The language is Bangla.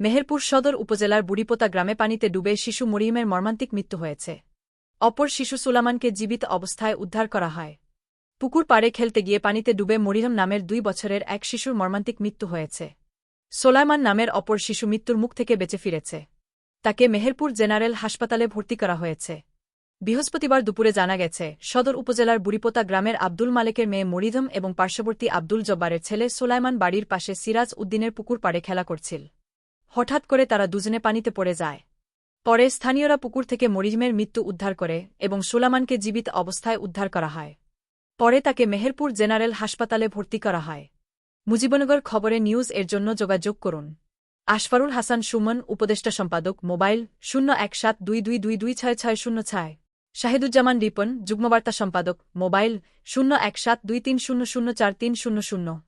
মেহেরপুর সদর উপজেলার বুড়িপোতা গ্রামে পানিতে ডুবে শিশু মরিয়মের মর্মান্তিক মৃত্যু হয়েছে। অপর শিশু সুলামানকে জীবিত অবস্থায় উদ্ধার করা হয়। পুকুর পাড়ে খেলতে গিয়ে পানিতে ডুবে মরিয়ম নামের দুই বছরের এক শিশুর মর্মান্তিক মৃত্যু হয়েছে। সোলাইমান নামের অপর শিশু মৃত্যুর মুখ থেকে বেঁচে ফিরেছে। তাকে মেহেরপুর জেনারেল হাসপাতালে ভর্তি করা হয়েছে। বৃহস্পতিবার দুপুরে জানা গেছে, সদর উপজেলার বুড়িপোতা গ্রামের আব্দুল মালেকের মেয়ে মরিধম এবং পার্শ্ববর্তী আব্দুল জব্বারের ছেলে সোলাইমান বাড়ির পাশে সিরাজ উদ্দিনের পুকুর পাড়ে খেলা করছিল। হঠাৎ করে তারা দুজনে পানিতে পড়ে যায়। পরে স্থানীয়রা পুকুর থেকে মরিজমের মৃত্যু উদ্ধার করে এবং সুলামানকে জীবিত অবস্থায় উদ্ধার করা হয়। পরে তাকে মেহেরপুর জেনারেল হাসপাতালে ভর্তি করা হয়। মুজিবনগর খবরে নিউজ এর জন্য যোগাযোগ করুন। আশফারুল হাসান সুমন, উপদেষ্টা সম্পাদক, মোবাইল শূন্য এক সাত দুই দুই দুই দুই ছয় ছয় শূন্য ছয়। শাহিদুজ্জামান রিপন, যুগ্মবার্তা সম্পাদক, মোবাইল শূন্য এক সাত দুই তিন শূন্য শূন্য চার তিন শূন্য শূন্য।